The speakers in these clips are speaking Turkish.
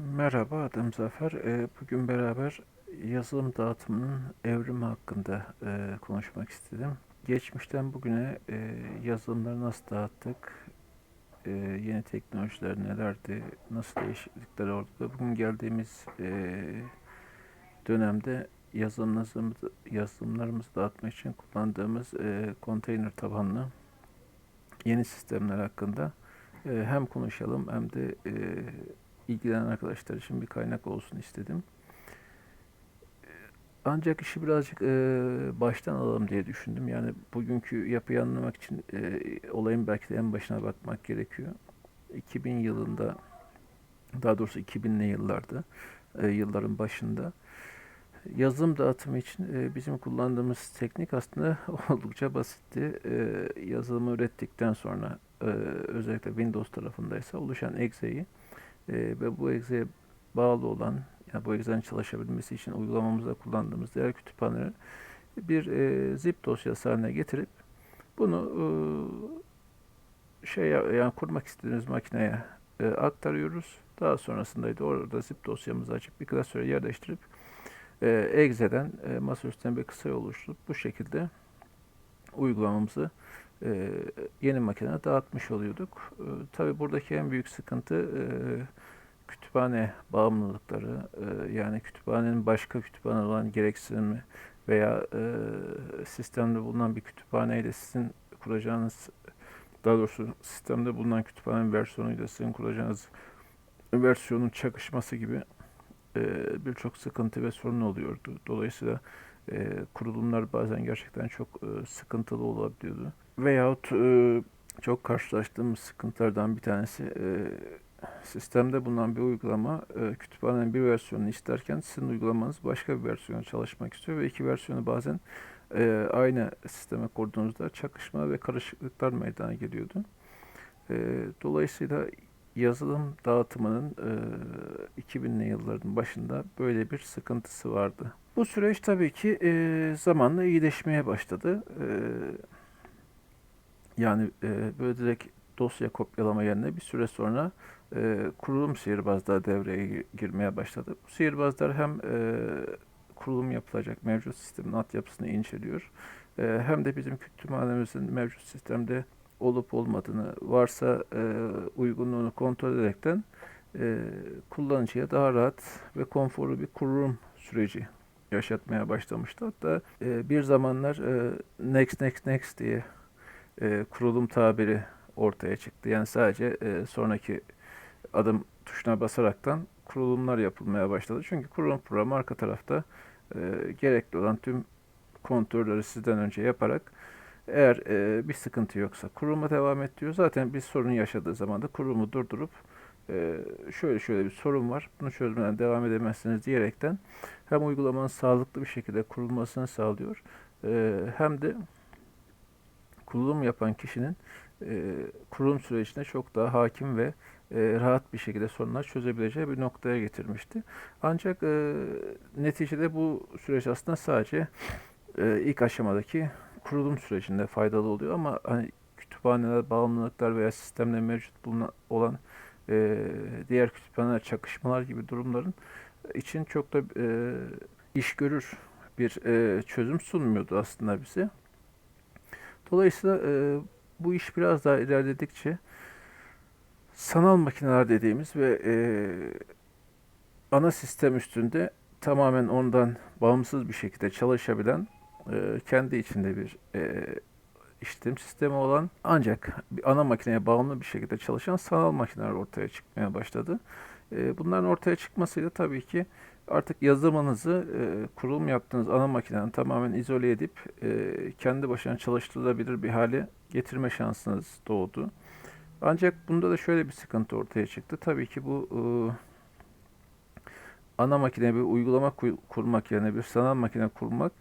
Merhaba, adım Zafer. Eee, Bugün beraber yazılım dağıtımının evrimi hakkında eee, konuşmak istedim. Geçmişten bugüne eee, yazılımları nasıl dağıttık, eee, yeni teknolojiler nelerdi, nasıl değişiklikler oldu ve bugün geldiğimiz dönemde yazılımlarımızı, yazılımlarımızı dağıtmak için kullandığımız konteyner tabanlı yeni sistemler hakkında hem konuşalım hem de ilgilenen arkadaşlar için bir kaynak olsun istedim. Ancak işi birazcık eee, baştan alalım diye düşündüm. Yani bugünkü yapıyı anlamak için eee, olayın belki de en başına bakmak gerekiyor. 2000 yılında, daha doğrusu 2000'li yıllarda, eee, yılların başında yazılım dağıtımı için eee, bizim kullandığımız teknik aslında oldukça basitti. Eee, yazılımı ürettikten sonra eee, özellikle Windows tarafındaysa oluşan exe'yi ve bu exe'ye bağlı olan yani bu exe'nin çalışabilmesi için uygulamamızda kullandığımız değer kütüphaneleri bir eee, zip dosyası haline getirip bunu eee, şey ya- yani kurmak istediğimiz makineye eee, aktarıyoruz. Daha sonrasında da orada zip dosyamızı açıp bir klasöre yerleştirip eee Exe'den eee masaüstünden bir kısa oluşturup bu şekilde uygulamamızı eee, yeni makineye dağıtmış oluyorduk. Eee tabii buradaki en büyük sıkıntı eee, kütüphane bağımlılıkları. Eee, yani kütüphanenin başka kütüphane olan gereksinimi veya eee, sistemde bulunan bir kütüphaneyle sizin kuracağınız daha doğrusu sistemde bulunan kütüphanenin versiyonuyla sizin kuracağınız versiyonun çakışması gibi eee, birçok sıkıntı ve sorun oluyordu. Dolayısıyla eee, kurulumlar bazen gerçekten çok eee, sıkıntılı olabiliyordu. Veyahut eee, çok karşılaştığımız sıkıntılardan bir tanesi eee, sistemde bulunan bir uygulama eee, kütüphanenin bir versiyonunu isterken sizin uygulamanız başka bir versiyona çalışmak istiyor ve iki versiyonu bazen aynı sisteme kurduğunuzda çakışma ve karışıklıklar meydana geliyordu. Dolayısıyla yazılım dağıtımının eee 2000'li yılların başında böyle bir sıkıntısı vardı. Bu süreç tabii ki zamanla iyileşmeye başladı. Eee, yani eee, böyle direkt dosya kopyalama yerine bir süre sonra eee, kurulum sihirbazları devreye gi- girmeye başladı. Bu sihirbazlar hem eee, kurulum yapılacak mevcut sistemin altyapısını inceliyor, eee, hem de bizim kütüphanemizin mevcut sistemde olup olmadığını, varsa eee, uygunluğunu kontrol ederekten eee, kullanıcıya daha rahat ve konforlu bir kurulum süreci yaşatmaya başlamıştı. Hatta eee, bir zamanlar eee, next next next diye eee, kurulum tabiri ortaya çıktı. Yani sadece eee, sonraki adım tuşuna basaraktan kurulumlar yapılmaya başladı. Çünkü kurulum programı arka tarafta eee, gerekli olan tüm kontrolleri sizden önce yaparak eğer eee, bir sıkıntı yoksa kuruluma devam et diyor. Zaten bir sorun yaşadığı zaman da kurulumu durdurup eee, şöyle şöyle bir sorun var. Bunu çözmeden devam edemezsiniz diyerekten hem uygulamanın sağlıklı bir şekilde kurulmasını sağlıyor. eee, hem de kurulum yapan kişinin eee, kurulum sürecine çok daha hakim ve eee, rahat bir şekilde sorunlar çözebileceği bir noktaya getirmişti. Ancak eee, neticede bu süreç aslında sadece eee, ilk aşamadaki kurulum sürecinde faydalı oluyor ama hani kütüphaneler, bağımlılıklar veya sistemde mevcut bulunan olan eee, diğer kütüphaneler çakışmalar gibi durumların için çok da eee, iş görür bir eee, çözüm sunmuyordu aslında bize. Dolayısıyla eee, bu iş biraz daha ilerledikçe sanal makineler dediğimiz ve eee, ana sistem üstünde tamamen ondan bağımsız bir şekilde çalışabilen eee, kendi içinde bir eee, işletim sistemi olan ancak bir ana makineye bağımlı bir şekilde çalışan sanal makineler ortaya çıkmaya başladı. Bunların ortaya çıkmasıyla tabii ki artık yazılımınızı kurulum yaptığınız ana makineden tamamen izole edip kendi başına çalıştırılabilir bir hale getirme şansınız doğdu. Ancak bunda da şöyle bir sıkıntı ortaya çıktı. Tabii ki bu ana makine bir uygulama kurmak yerine bir sanal makine kurmak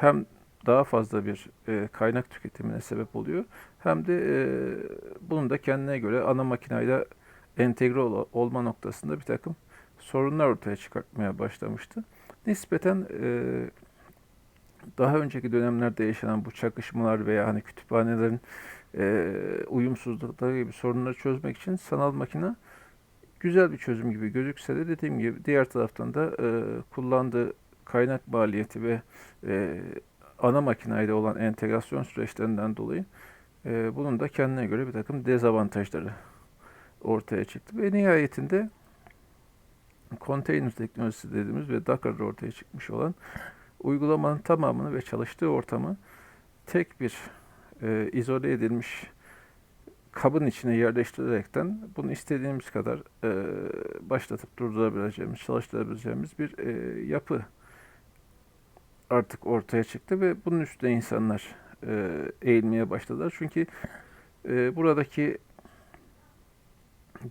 hem daha fazla bir eee, kaynak tüketimine sebep oluyor. Hem de eee, bunun da kendine göre ana makineyle entegre ol- olma noktasında bir takım sorunlar ortaya çıkartmaya başlamıştı. Nispeten eee, daha önceki dönemlerde yaşanan bu çakışmalar veya hani kütüphanelerin eee uyumsuzlukları gibi sorunları çözmek için sanal makine güzel bir çözüm gibi gözükse de dediğim gibi diğer taraftan da e, kullandığı kaynak maliyeti ve e, ana makinayla olan entegrasyon süreçlerinden dolayı e, bunun da kendine göre bir takım dezavantajları ortaya çıktı. Ve nihayetinde konteyner teknolojisi dediğimiz ve Docker'da ortaya çıkmış olan uygulamanın tamamını ve çalıştığı ortamı tek bir e, izole edilmiş kabın içine yerleştirerekten bunu istediğimiz kadar e, başlatıp durdurabileceğimiz, çalıştırabileceğimiz bir e, yapı artık ortaya çıktı ve bunun üstüne insanlar e, eğilmeye başladılar. Çünkü e, buradaki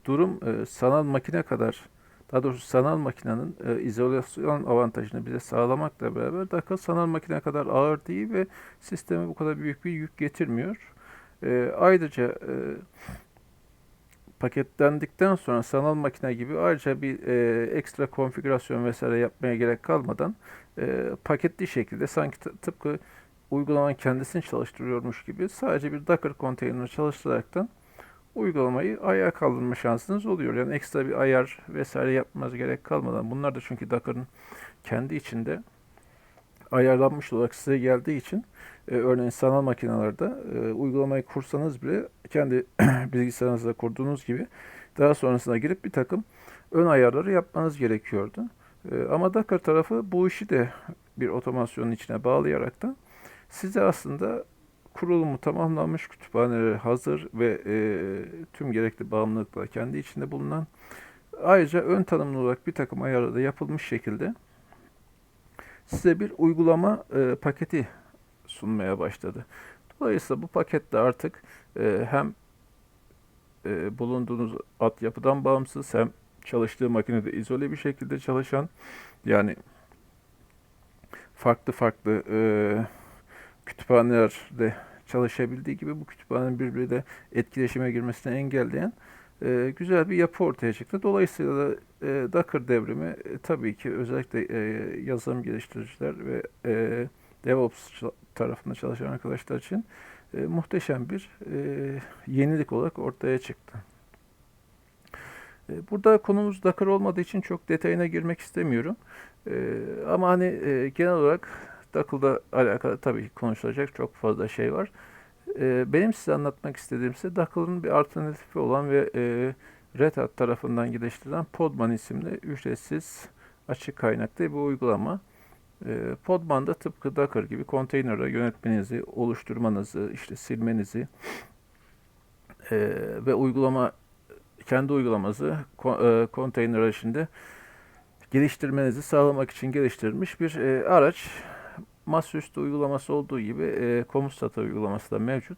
durum e, sanal makine kadar, daha doğrusu sanal makinenin e, izolasyon avantajını bize sağlamakla beraber Docker sanal makine kadar ağır değil ve sisteme bu kadar büyük bir yük getirmiyor. E, ayrıca e, paketlendikten sonra sanal makine gibi ayrıca bir e, ekstra konfigürasyon vesaire yapmaya gerek kalmadan e, paketli şekilde sanki tıpkı uygulamanın kendisini çalıştırıyormuş gibi sadece bir Docker konteynerini çalıştıraraktan uygulamayı ayağa kaldırma şansınız oluyor. Yani ekstra bir ayar vesaire yapmanız gerek kalmadan. Bunlar da çünkü Docker'ın kendi içinde ayarlanmış olarak size geldiği için e, örneğin sanal makinelerde e, uygulamayı kursanız bile kendi bilgisayarınızda kurduğunuz gibi daha sonrasında girip bir takım ön ayarları yapmanız gerekiyordu. E, ama Docker tarafı bu işi de bir otomasyonun içine bağlayarak da size aslında kurulumu tamamlanmış kütüphaneleri hazır ve e, tüm gerekli bağımlılıklar kendi içinde bulunan ayrıca ön tanımlı olarak bir takım ayarları da yapılmış şekilde size bir uygulama e, paketi sunmaya başladı. Dolayısıyla bu pakette artık e, hem e, bulunduğunuz altyapıdan bağımsız hem çalıştığı makinede izole bir şekilde çalışan yani farklı farklı e, kütüphanelerde çalışabildiği gibi bu kütüphanenin birbiriyle etkileşime girmesini engelleyen e, güzel bir yapı ortaya çıktı. Dolayısıyla da e, Docker devrimi e, tabii ki özellikle e, yazılım geliştiriciler ve e, DevOps tarafında çalışan arkadaşlar için e, muhteşem bir e, yenilik olarak ortaya çıktı. E, burada konumuz Docker olmadığı için çok detayına girmek istemiyorum. E, ama hani e, genel olarak Docker'la alakalı tabii konuşulacak çok fazla şey var. Benim size anlatmak istediğim ise Docker'ın bir alternatifi olan ve Red Hat tarafından geliştirilen Podman isimli ücretsiz açık kaynaklı bir uygulama. E, Podman da tıpkı Docker gibi konteynere yönetmenizi, oluşturmanızı, işte silmenizi e, ve uygulama kendi uygulamanızı e, konteyner içinde geliştirmenizi sağlamak için geliştirilmiş bir e, araç masaüstü uygulaması olduğu gibi e, komut satır uygulaması da mevcut.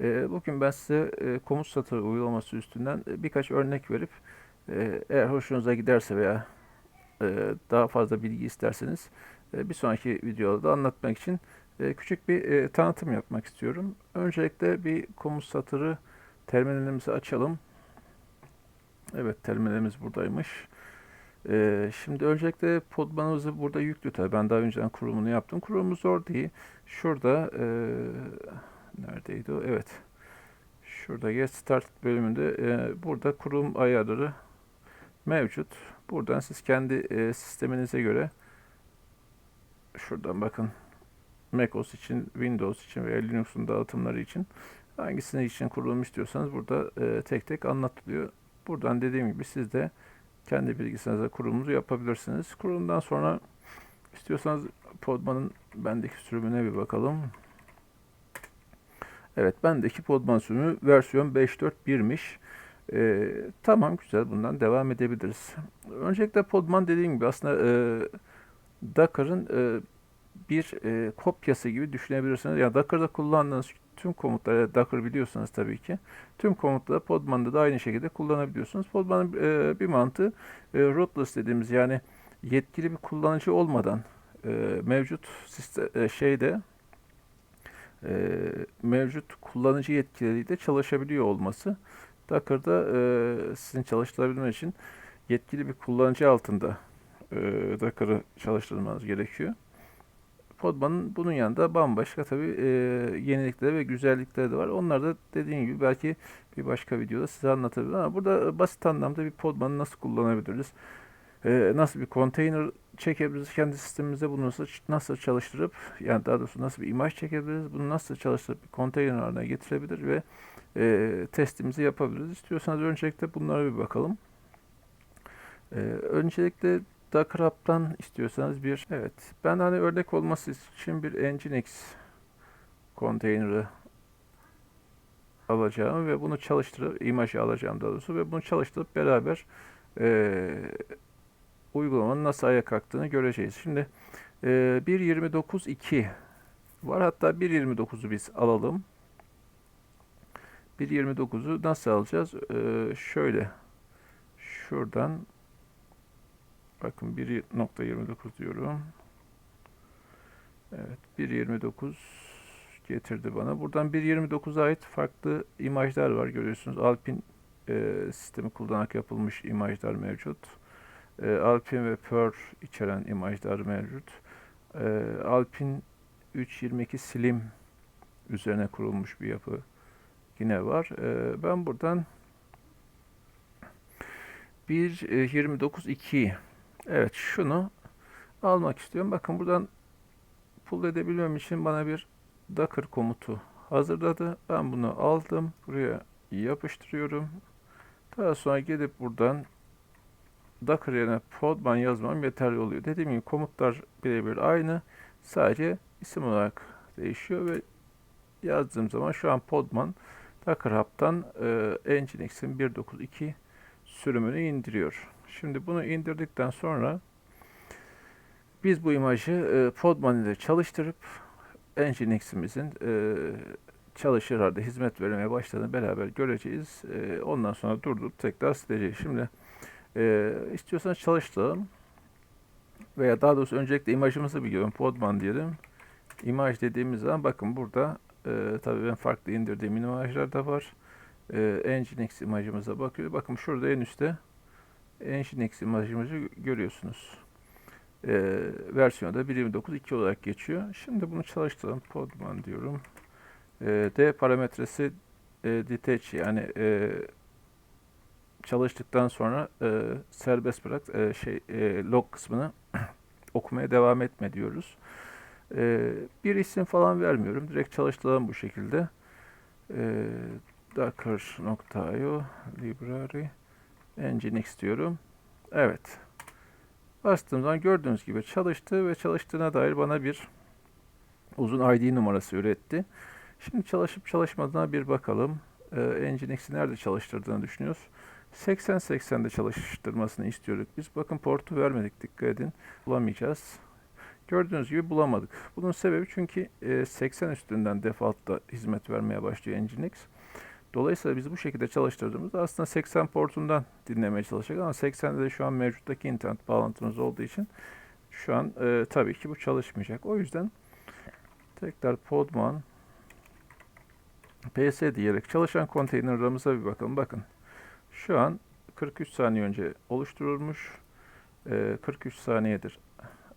E, bugün ben size e, komut satır uygulaması üstünden e, birkaç örnek verip e, eğer hoşunuza giderse veya e, daha fazla bilgi isterseniz e, bir sonraki videoda da anlatmak için e, küçük bir e, tanıtım yapmak istiyorum. Öncelikle bir komut satırı terminalimizi açalım. Evet terminalimiz buradaymış. Ee, şimdi öncelikle podmanımızı burada yüklü tabii. Ben daha önceden kurulumunu yaptım. Kurulumu zor değil. Şurada e, neredeydi o? Evet. Şurada Get Start bölümünde e, burada kurulum ayarları mevcut. Buradan siz kendi e, sisteminize göre şuradan bakın macOS için, Windows için veya Linux'un dağıtımları için hangisine için kurulum istiyorsanız burada e, tek tek anlatılıyor. Buradan dediğim gibi siz de kendi bilgisayarınıza kurulumuzu yapabilirsiniz. Kurulumdan sonra istiyorsanız Podman'ın bendeki sürümüne bir bakalım. Evet bendeki Podman sürümü versiyon 5.4.1'miş. Ee, tamam güzel bundan devam edebiliriz. Öncelikle Podman dediğim gibi aslında e, Docker'ın e, bir e, kopyası gibi düşünebilirsiniz. Yani Docker'da kullandığınız tüm komutları Docker biliyorsanız tabii ki tüm komutları Podman'da da aynı şekilde kullanabiliyorsunuz. Podman'ın e, bir mantığı e, rootless dediğimiz yani yetkili bir kullanıcı olmadan e, mevcut sistem, e, şeyde e, mevcut kullanıcı yetkileriyle çalışabiliyor olması. Docker'da e, sizin çalıştırabilmeniz için yetkili bir kullanıcı altında e, Docker'ı çalıştırmanız gerekiyor. Podman'ın bunun yanında bambaşka tabii e, yenilikleri ve güzellikleri de var. Onlar da dediğim gibi belki bir başka videoda size anlatabilirim ama burada basit anlamda bir Podman'ı nasıl kullanabiliriz? E, nasıl bir konteyner çekebiliriz kendi sistemimize bunu nasıl, nasıl çalıştırıp yani daha doğrusu nasıl bir imaj çekebiliriz? Bunu nasıl çalıştırıp bir konteyner haline getirebilir ve e, testimizi yapabiliriz. İstiyorsanız öncelikle bunlara bir bakalım. E, öncelikle Hub'dan istiyorsanız bir evet ben hani örnek olması için bir Nginx konteyneri alacağım ve bunu çalıştırıp imajı alacağım daha doğrusu ve bunu çalıştırıp beraber e, uygulamanın nasıl ayağa kalktığını göreceğiz. Şimdi e, 1.29.2 var hatta 1.29'u biz alalım. 1.29'u nasıl alacağız? E, şöyle şuradan Bakın 1.29 diyorum. Evet 1.29 getirdi bana. Buradan 1.29'a ait farklı imajlar var görüyorsunuz. Alpin e, sistemi kullanarak yapılmış imajlar mevcut. E, Alpin ve Pearl içeren imajlar mevcut. E, Alpin 3.22 Slim üzerine kurulmuş bir yapı yine var. E, ben buradan 1.29.2 Evet şunu almak istiyorum. Bakın buradan pull edebilmem için bana bir docker komutu hazırladı. Ben bunu aldım. Buraya yapıştırıyorum. Daha sonra gidip buradan docker yerine podman yazmam yeterli oluyor. Dediğim gibi komutlar birebir aynı. Sadece isim olarak değişiyor ve yazdığım zaman şu an podman docker hub'tan e, Nginx'in 1.9.2 sürümünü indiriyor. Şimdi bunu indirdikten sonra biz bu imajı e, Podman ile çalıştırıp Nginx'imizin e, çalışır halde hizmet vermeye başladığını beraber göreceğiz. E, ondan sonra durdurup tekrar sileceğiz. Şimdi e, istiyorsanız çalıştıralım. Veya daha doğrusu öncelikle imajımızı bir görün. Podman diyelim. İmaj dediğimiz zaman bakın burada e, tabii ben farklı indirdiğim imajlar da var. E, Nginx imajımıza bakıyor. Bakın şurada en üstte Nginx imajımızı görüyorsunuz. Ee, versiyonu da 1.29.2 olarak geçiyor. Şimdi bunu çalıştıralım. Podman diyorum. Ee, D parametresi e, detach yani e, çalıştıktan sonra e, serbest bırak e, şey e, log kısmını okumaya devam etme diyoruz. E, bir isim falan vermiyorum. Direkt çalıştıralım bu şekilde. E, Docker.io library Nginx diyorum. Evet. Bastığım zaman gördüğünüz gibi çalıştı ve çalıştığına dair bana bir uzun ID numarası üretti. Şimdi çalışıp çalışmadığına bir bakalım. Ee, Nginx'i nerede çalıştırdığını düşünüyoruz. 80-80'de çalıştırmasını istiyorduk. Biz bakın portu vermedik dikkat edin. Bulamayacağız. Gördüğünüz gibi bulamadık. Bunun sebebi çünkü 80 üstünden default'ta hizmet vermeye başlıyor Nginx. Dolayısıyla biz bu şekilde çalıştırdığımızda aslında 80 portundan dinlemeye çalışacak ama 80'de de şu an mevcuttaki internet bağlantımız olduğu için şu an e, tabii ki bu çalışmayacak. O yüzden tekrar podman ps diyerek çalışan konteynerlarımıza bir bakalım. Bakın şu an 43 saniye önce oluşturulmuş. E, 43 saniyedir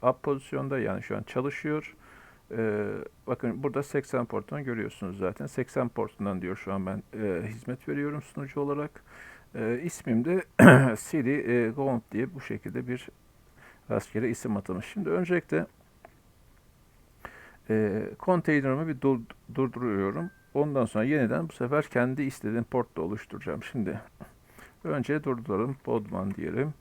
up pozisyonda yani şu an çalışıyor. Ee, bakın burada 80 portunu görüyorsunuz zaten. 80 portundan diyor şu an ben e, hizmet veriyorum sunucu olarak. E, ismim de CD e, Gaunt diye bu şekilde bir rastgele isim atamış. Şimdi öncelikle e, konteynerımı bir dur, durduruyorum. Ondan sonra yeniden bu sefer kendi istediğim portta oluşturacağım. Şimdi önce durduralım. Podman diyelim.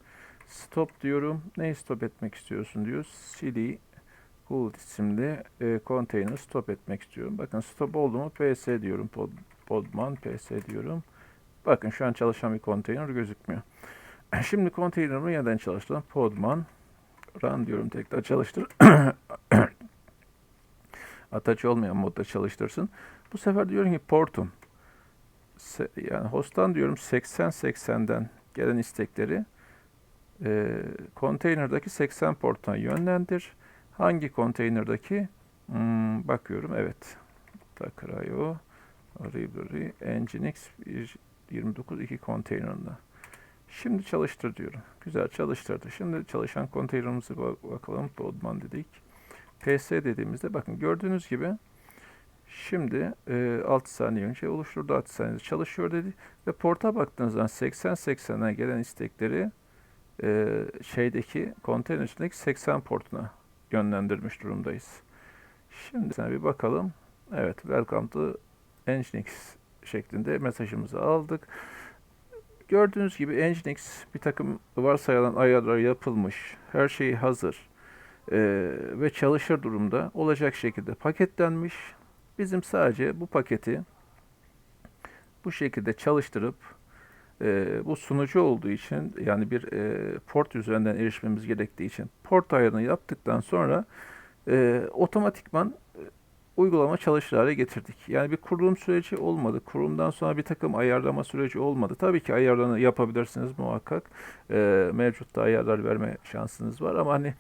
Stop diyorum. Neyi stop etmek istiyorsun diyor. CD Gold isimli e, container stop etmek istiyorum. Bakın stop oldu mu ps diyorum. Pod, podman ps diyorum. Bakın şu an çalışan bir konteyner gözükmüyor. Şimdi konteynerımı yeniden çalıştıralım. Podman run diyorum tekrar çalıştır. Ataç olmayan modda çalıştırsın. Bu sefer diyorum ki portum yani host'tan diyorum 80-80'den gelen istekleri e, konteynerdaki 80 portuna yönlendir. Hangi konteynerdaki? Hmm, bakıyorum evet. Docker.io Library Nginx 1.29.2 konteynerında. Şimdi çalıştır diyorum. Güzel çalıştırdı. Şimdi çalışan konteynerimize bakalım. Podman dedik. PS dediğimizde bakın gördüğünüz gibi şimdi e, 6 saniye önce oluşturdu 6 saniyede çalışıyor dedi ve porta baktığınız zaman 80-80'e gelen istekleri e, şeydeki konteyner içindeki 80 portuna yönlendirmiş durumdayız. Şimdi sana bir bakalım. Evet, welcome to Nginx şeklinde mesajımızı aldık. Gördüğünüz gibi Nginx bir takım varsayılan ayarlar yapılmış. Her şey hazır. Ee, ve çalışır durumda olacak şekilde paketlenmiş. Bizim sadece bu paketi bu şekilde çalıştırıp e, bu sunucu olduğu için yani bir e, port üzerinden erişmemiz gerektiği için port ayarını yaptıktan sonra e, otomatikman e, uygulama çalışır hale getirdik. Yani bir kurulum süreci olmadı. Kurulumdan sonra bir takım ayarlama süreci olmadı. Tabii ki ayarlarını yapabilirsiniz muhakkak. E, mevcutta ayarlar verme şansınız var ama hani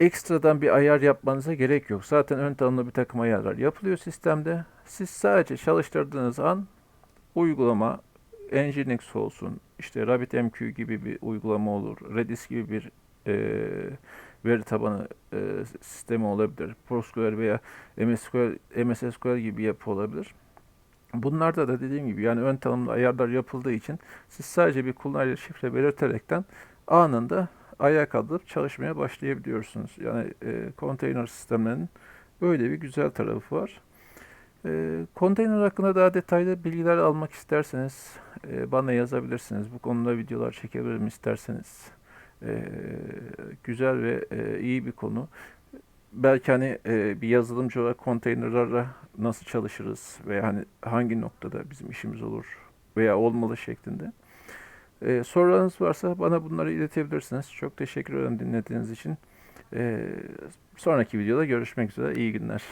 ekstradan bir ayar yapmanıza gerek yok. Zaten ön tanımlı bir takım ayarlar yapılıyor sistemde. Siz sadece çalıştırdığınız an uygulama Nginx olsun, işte RabbitMQ gibi bir uygulama olur, Redis gibi bir e, veri tabanı e, sistemi olabilir, PostgreSQL veya MSSQL, MS gibi bir yapı olabilir. Bunlarda da dediğim gibi yani ön tanımlı ayarlar yapıldığı için siz sadece bir kullanıcı şifre belirterekten anında ayağa kaldırıp çalışmaya başlayabiliyorsunuz. Yani e, konteyner sistemlerinin böyle bir güzel tarafı var. E, konteyner hakkında daha detaylı bilgiler almak isterseniz bana yazabilirsiniz. Bu konuda videolar çekebilirim isterseniz. E, güzel ve e, iyi bir konu. Belki hani e, bir yazılımcı olarak konteynerlarla nasıl çalışırız veya hani hangi noktada bizim işimiz olur veya olmalı şeklinde. Ee, sorularınız varsa bana bunları iletebilirsiniz. Çok teşekkür ederim dinlediğiniz için. Ee, sonraki videoda görüşmek üzere. İyi günler.